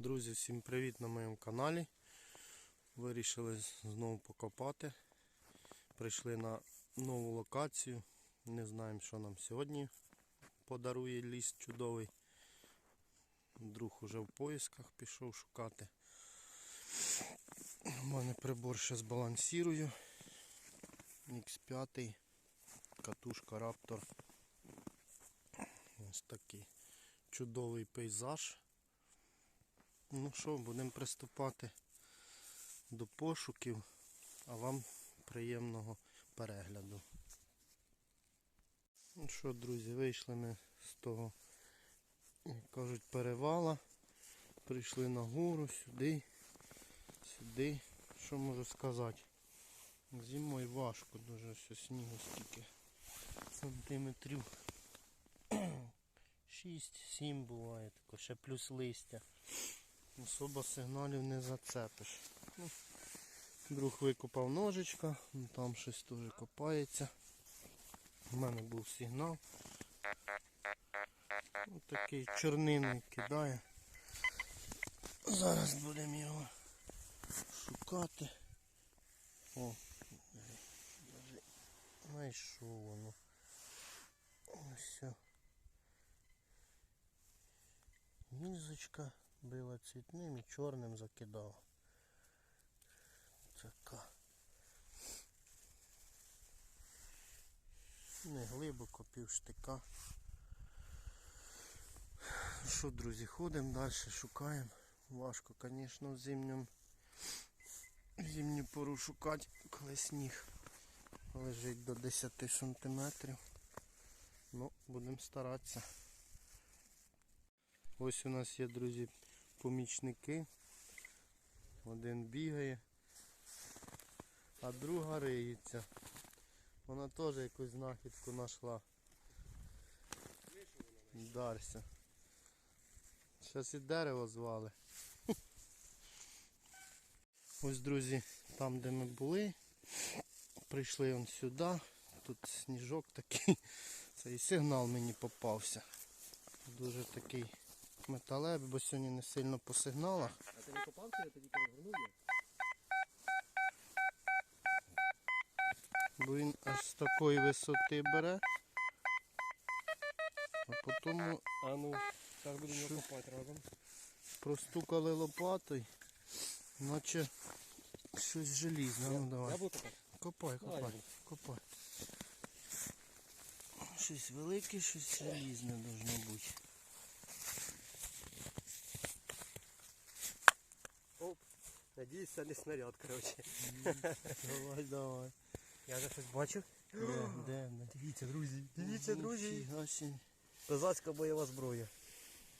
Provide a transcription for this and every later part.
Друзі, всім привіт на моєму каналі. Вирішили знову покопати. Прийшли на нову локацію. Не знаємо, що нам сьогодні подарує ліс чудовий. Друг уже в поїсках пішов шукати. У мене прибор ще збалансірую. X5, катушка Raptor. Ось такий чудовий пейзаж. Ну що, будемо приступати до пошуків, а вам приємного перегляду. Ну що, друзі, вийшли ми з того, як кажуть, перевала. Прийшли на гору сюди, сюди. Що можу сказати? Зимою важко, дуже все снігу скільки сантиметрів. 6-7 буває, тако, ще плюс листя. Особо сигналів не зацепиш. Ну, друг викопав ножичка, ну, там щось теж копається. У мене був сигнал. Ось такий чорнинний кидає. Зараз будемо його шукати. О, знайшов воно. Ось. все. Била цвітним і чорним закидала. Така. Не глибоко, пів штика. Що, друзі, ходимо далі, шукаємо. Важко, звісно, в зимньому зимню пору шукати, коли сніг лежить до 10 сантиметрів. Ну, будемо старатися. Ось у нас є, друзі, помічники. Один бігає, а друга риється. Вона теж якусь знахідку знайшла. Дарся. Зараз і дерево звали. Ось, друзі, там де ми були, прийшли он сюди. Тут сніжок такий. Цей сигнал мені попався. Дуже такий металевий, бо сьогодні не сильно по сигналах. А ти не копав чи я тоді розгорнув її? бо він аж з такої висоти бере. А потім А ну, зараз будемо Що? його копати разом. простукали лопатою, наче щось желізне. Ну Я давай. буду копати. Копай, Давай, копай, Ігор. копай. Щось велике, щось желізне должно бути. Надіюсь, це не снаряд, коротше. Давай, давай. Я вже щось бачив. Де, де, де? Дивіться, друзі. Дивіться, друзі. Козацька бойова зброя.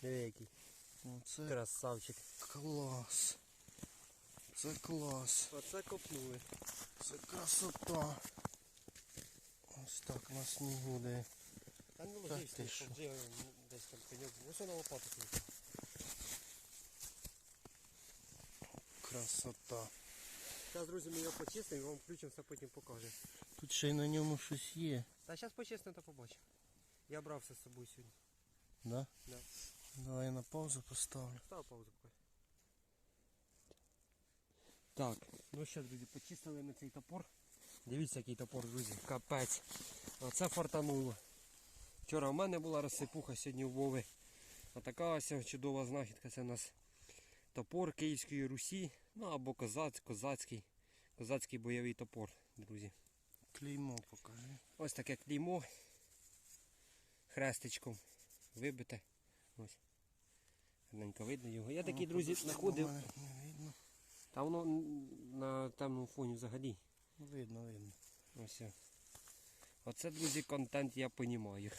Диви який. Оце Красавчик. клас. Це клас. Оце копнули. Це красота. Ось так на снігу де. Та не ложись, що? вже десь там пеньок. Ось на лопату. тут. Красота. Зараз, друзі, ми його почистимо і вам включимо, все потім покажемо. Тут ще й на ньому щось є. Та зараз почистимо, то побачимо. Я брав все з собою сьогодні. Да? Да. Давай я на паузу поставлю. Став паузу поки. Так, ну що, друзі, почистили ми цей топор. Дивіться, який топор, друзі. Капець. Оце фартануло. Вчора в мене була розсипуха, сьогодні у Вови. Отака ось чудова знахідка. Це у нас топор Київської Русі. Ну або козаць, козацький. Козацький бойовий топор, друзі. Клеймо покажи. Ось таке клеймо. Хрестичком вибите. Ось. Гарненько видно його. Я такі, Ну, друзі, знаходив. Та воно на темному фоні взагалі. Видно, видно. Ось. Оце, друзі, контент я понімаю.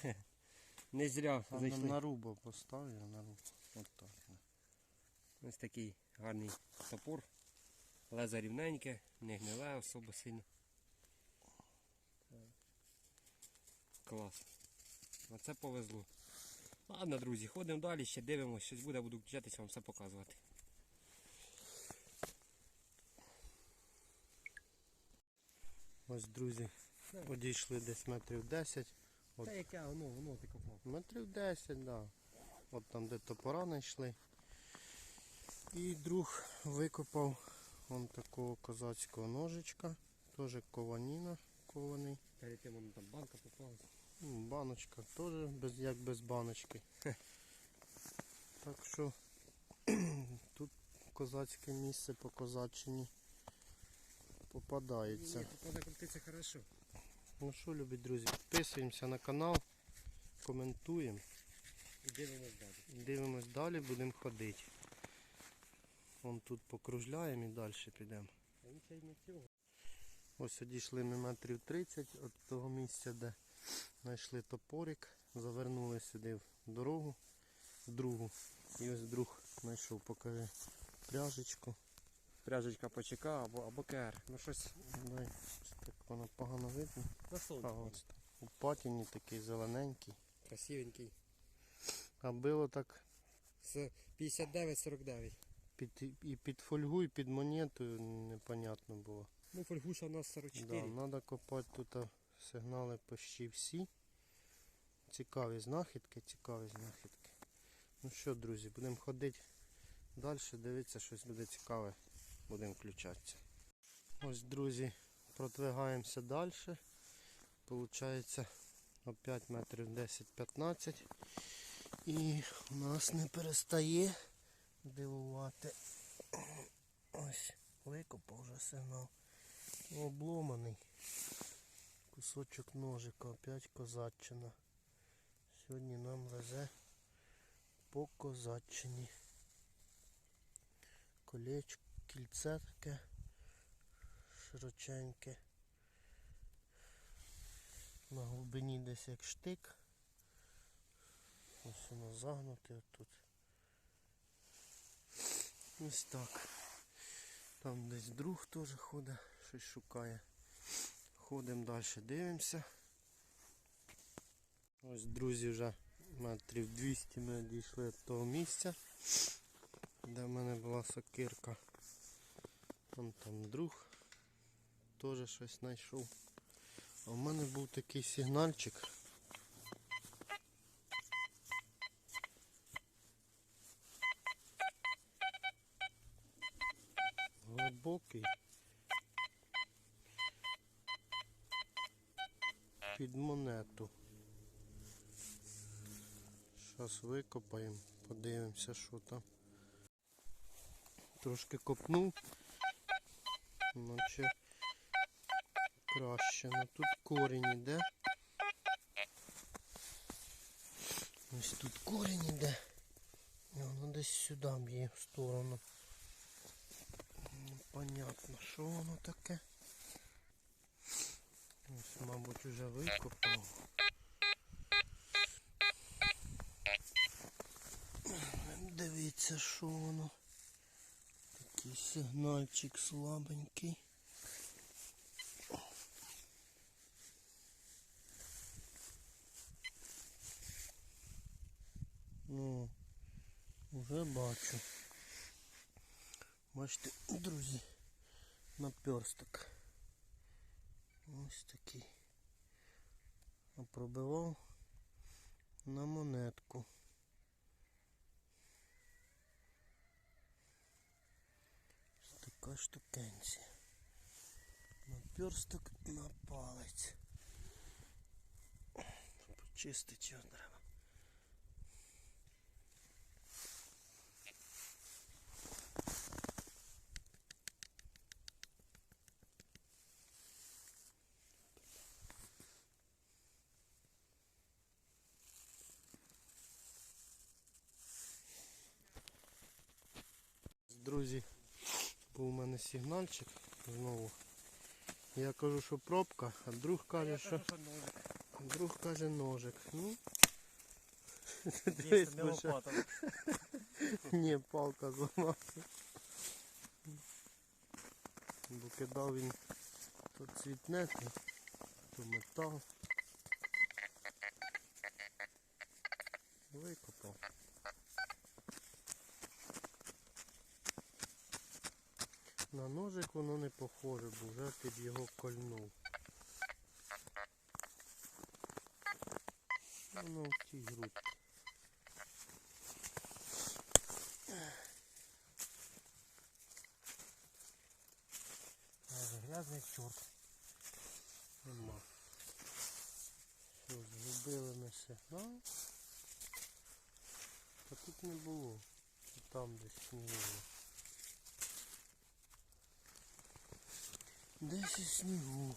Не зря зайшли. на рубо поставлю, на рубо. Так. Ось такий гарний топор. Лезо рівненьке, не гниле особо сильно. Клас. Оце повезло. Ладно, друзі, ходимо далі, ще дивимося, щось буде, буду включатися, вам все показувати. Ось, друзі, одійшли десь метрів 10. От. Та яке воно, воно ти копав. Метрів 10, так. Да. От там, де топора знайшли. І друг викопав он такого козацького ножичка, теж кованіна кований. Перед тим воно там банка попалась. Ну, Баночка теж без, як без баночки. Так що тут козацьке місце по козаччині попадається. Ні, попада крутиться хорошо. Ну що, любі друзі, підписуємося на канал, коментуємо, І дивимось далі. дивимось далі, будемо ходити. Вон тут покружляємо і далі підемо. Ось одійшли ми метрів 30 від того місця, де знайшли топорик, завернули сюди в дорогу, в другу. І ось друг знайшов, покажи пряжечку. Пряжечка ПЧК або, або КР. Ну щось Дай, так воно погано видно. на А ось. У патіні такий зелененький. Красивенький. А було так З 59-49. Під, і під фольгу, і під монету непонятно було. Ну, фольгуша у нас 44. Да, треба копати тут сигнали почти всі. Цікаві знахідки, цікаві знахідки. Ну що, друзі, будемо ходити далі, дивитися, щось буде цікаве. Будемо включатися. Ось, друзі, продвигаємося далі. Получається опять метрів 10-15. І у нас не перестає дивувати. Ось, викопав вже сигнал. Обломаний. Кусочок ножика, опять козаччина. Сьогодні нам везе по козаччині. Колечко, кільце таке широченьке. На глибині десь як штик. Ось воно загнуте отут. Ось так. Там десь друг теж ходить, щось шукає. Ходимо далі, дивимося. Ось, друзі, вже метрів 200 ми дійшли до того місця, де в мене була сокирка. Вон там друг теж щось знайшов. А в мене був такий сигнальчик. Глибокий. Під монету. Зараз викопаємо, подивимося, що там. Трошки копнув, наче краще. Ну тут корінь іде. Ось тут корінь іде. І воно десь сюди б'є в сторону. Понятно, що воно таке. Ось, мабуть, уже викопав. Дивіться, що воно. Такий сигнальчик слабенький. Ну, вже бачу. Бачите, друзі, наперсток. Ось такий. Пробивав на монетку. Ось така. Наперсток на палець. Почистити його треба. Друзі, був у мене сигнальчик знову. Я кажу, що пробка, а друг каже, що друг каже ножик. Ну, дивись, не лопата. ні, палка зламався. Бо кидав він то цвітне, то метал. На ножик воно не похоже, бо вже ти б його кольнув. Воно в цій групі. Грязний чорт. Нема. Що, згубили ми сигнал. Ну, а тут не було. Там десь не було. Десь і снігу.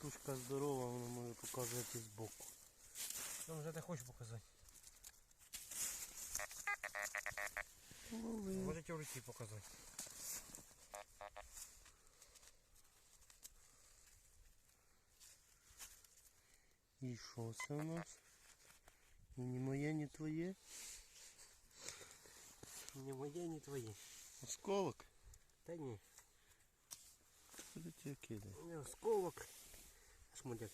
Тушка здорова, вона може показувати збоку. Що вже ти хочеш показати? Лови. Можете в руці показати. І що це у нас? Ні моє, ні твоє. Ні моє, ні твої. Осколок? Та ні. Куди тебе кидає? Не осколок. Шмудяк.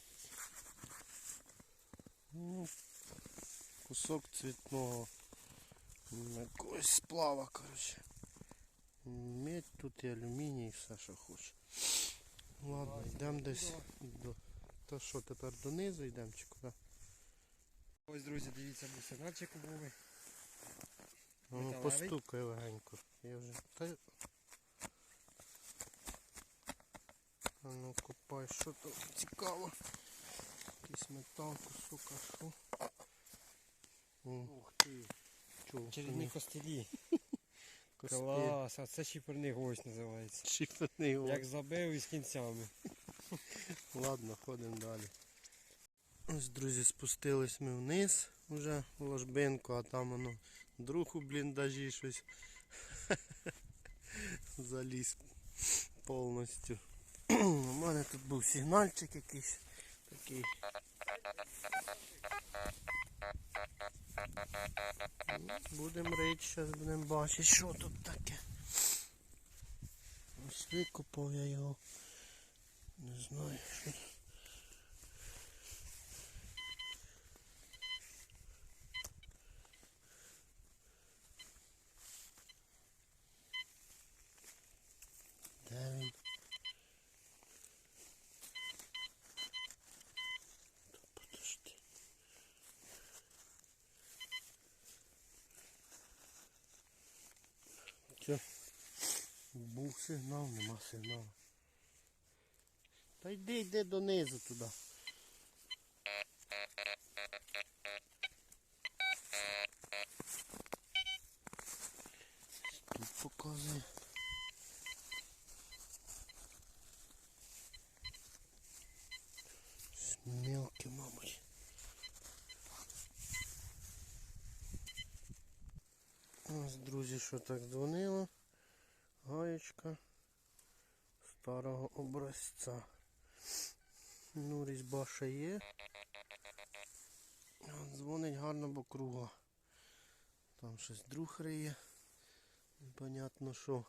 Ну, кусок цвітного м, якогось сплава, коротше. Медь тут і алюміній, все, що хоче. Ладно, йдемо десь до. Та що, тепер донизу йдемо чи куди? Ось, друзі, дивіться, Вови. А Ну, постукай легенько. Я вже. Та... А ну копай, що там цікаво. Якийсь метал, кусок, а що? Ух ти. Чередні костелі. Клас, а це шіперний гвоздь називається. Шиферний Як Як... забив із кінцями. Ладно, ходимо далі. Ось, друзі, спустились ми вниз вже в ложбинку, а там воно друг у бліндажі щось заліз повністю. У мене тут був сигнальчик якийсь такий. Будемо рити, зараз будемо бачити, що тут таке. Ось викопав я його. Не знаю, що. Де сигнал, нема сигналу. Та йди, йди донизу туди. Тут показує. Щось Мелке, мабуть. Ось, друзі, що так дзвонило. Гаєчка старого образця. Ну, різьба ще є. Дзвонить гарно, бо круга. Там щось друг риє. Непонятно що.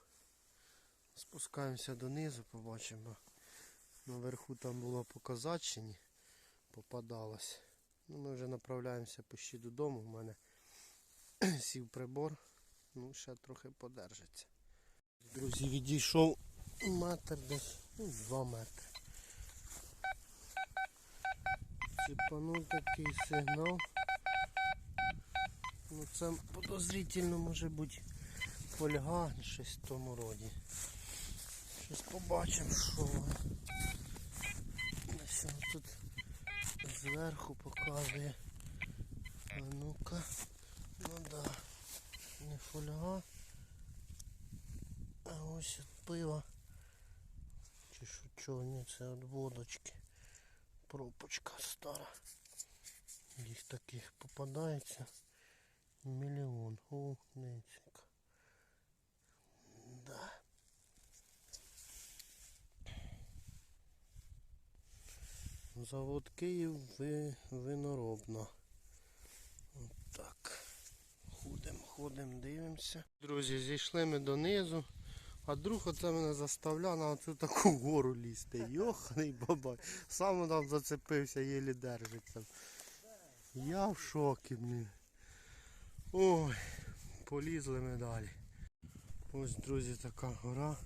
Спускаємося донизу, побачимо. Наверху там було по. Попадалось. Ну, ми вже направляємося почти додому. У мене сів прибор. Ну, ще трохи подержиться. Друзі, відійшов метр десь, ну, два метри. Ціпанув такий сигнал. Ну це подозрительно може бути фольга, щось в тому роді. Щось побачимо, що. Ось тут зверху показує. А ну-ка. Ну да. Не фольга. А ось от пива. Чи що чого, ні, це від водочки. Пропочка стара. Їх таких попадається мільйон. О, нецька. Да. Завод Київ ви, виноробна. От. Ходимо, ходимо, дивимося. Друзі, зійшли ми донизу. А друг оце мене заставляв на оцю таку гору лізти. Йоханий бабай. Сам там зацепився, єлі держиться. Я в шокі, блін. Ой, полізли ми далі. Ось, друзі, така гора.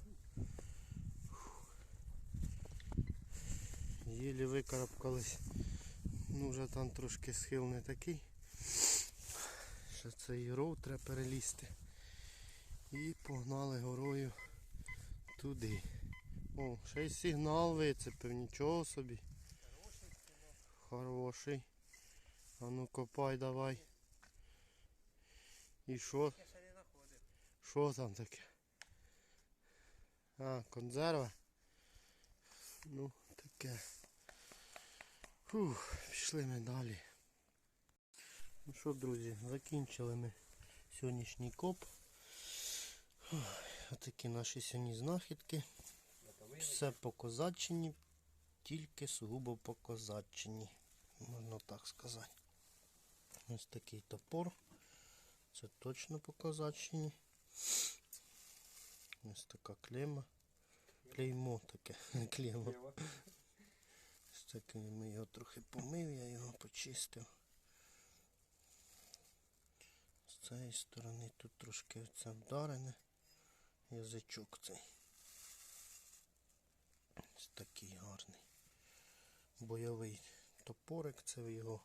Єлі викарабкались Ну вже там трошки схил не такий. Ще цей ров треба перелізти. І погнали горою туди. О, ще й сигнал вицепив, нічого собі. Хороший. А ну копай давай. І що? Що там таке? А, консерва? Ну, таке. Фух, пішли ми далі. Ну що, друзі, закінчили ми сьогоднішній коп. Фух, Отакі наші сьогодні знахідки. Все по козаччині, тільки сугубо по козаччині. Можна так сказати. Ось такий топор. Це точно по козаччині. Ось така клема. Клеймо таке. Клеймо. Ось таке ми його трохи помив, я його почистив. З цієї сторони тут трошки це вдарене. Язичок цей. Ось такий гарний. Бойовий топорик, це ви його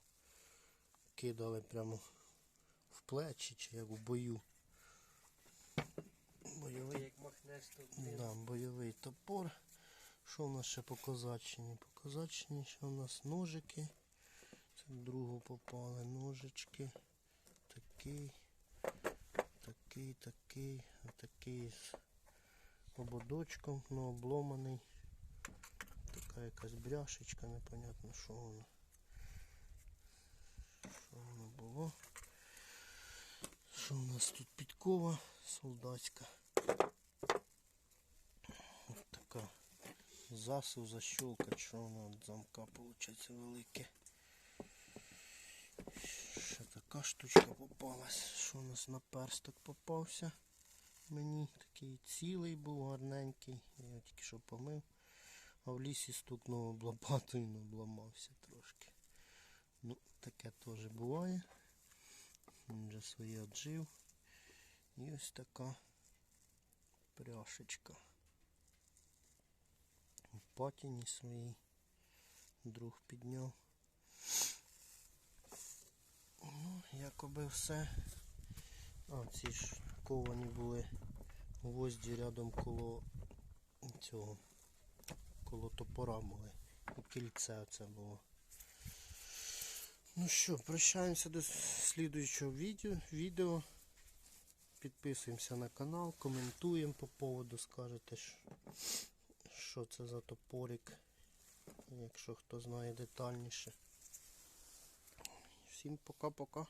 кидали прямо в плечі чи як у бою. Бойовий Як махнеш, то. Да, бойовий топор. Що в нас ще по козаччині? По козаччині ще в нас ножики. Це другу попали ножички. Такий, такий, такий, такий з ободочком, ну обломаний. Така якась бряшечка, непонятно що воно. Що воно було? Що у нас тут підкова солдатська? Ось така засув защелкать, що воно від замка виходить велике. Ще така штучка попалась. Що у нас на персток попався. Мені такий цілий був гарненький. Я його тільки що помив. А в лісі стукнув об лопату ну, обламався трошки. Ну, таке теж буває. Він вже своє отжив. І ось така пряшечка. В патіні своїй друг підняв. Ну, якоби все. А, ці ж ковані були гвозді рядом коло цього, коло топора були. І кільце це було. Ну що, прощаємося до слідуючого відео. відео. Підписуємося на канал, коментуємо по поводу, скажете, що- це за топорик, якщо хто знає детальніше. Всім пока-пока.